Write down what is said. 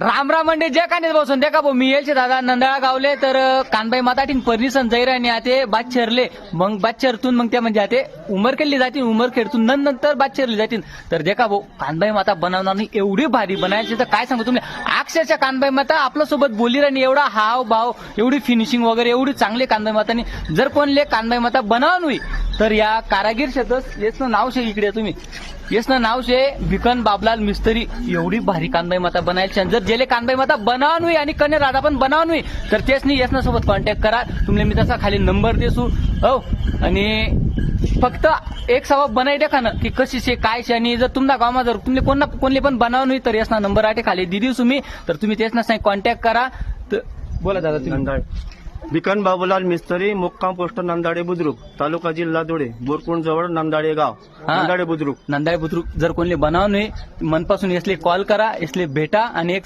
राम राम म्हणजे जे काने बसून देखा भाऊ? मी येलचे दादा. नंदाळा गावले तर कानबाई माताटीन परनिसन जैराने आते बात चरले मग बात चरतून मग त्या म्हणजे आते उमर केली जातील उमर खेळतून नंतर बात चरली जातील तर देखा भाऊ कानबाई माता बनवणार नाही एवढी भारी बनायची. तर काय सांगू तुम्ही? अक्षरशः कानबाई माता आपल्यासोबत बोली राहिली. एवढा हाव भाव एवढी फिनिशिंग वगैरे एवढी चांगली कानबाई मातानी. जर कोणले कानबाई माता बनवून होई तर या कारागीर शेतच याचं नाव शे इकडे तुम्ही. येसनं नाव शे भिकन बाबलाल मिस्त्री एवढी भारी कानबाई माता बनायची आणि जर जेले कानबाई माता बनावून होई आणि कने राधा पण बनावून होई तर तेच नाही येसना सोबत कॉन्टॅक्ट करा. तुमले मी तसा खाली नंबर देसू. हो आणि फक्त एक सवा बनाई देखा ना की कशी शे काय शे आणि जर तुमच्या गावात जर तुम्ही कोणा कोणले पण बनावून होई तर येसना नंबर आटे खाली दिदी तुम्ही तर तुम्ही तेच ना कॉन्टॅक्ट करा. तर बोला दादा तुम्ही. बिकन बाबूलाल मिस्त्री मुक्काम पोस्ट नंदाडे बुद्रुक तालुका जिल्हा धुळे बोरकुंड जवळ नंदाडे गाव हा. नंदाडे बुद्रुक नंदाळे बुद्रुक जर कोणले बनावून होई मनपासून यसले कॉल करा यसले भेटा आणि एक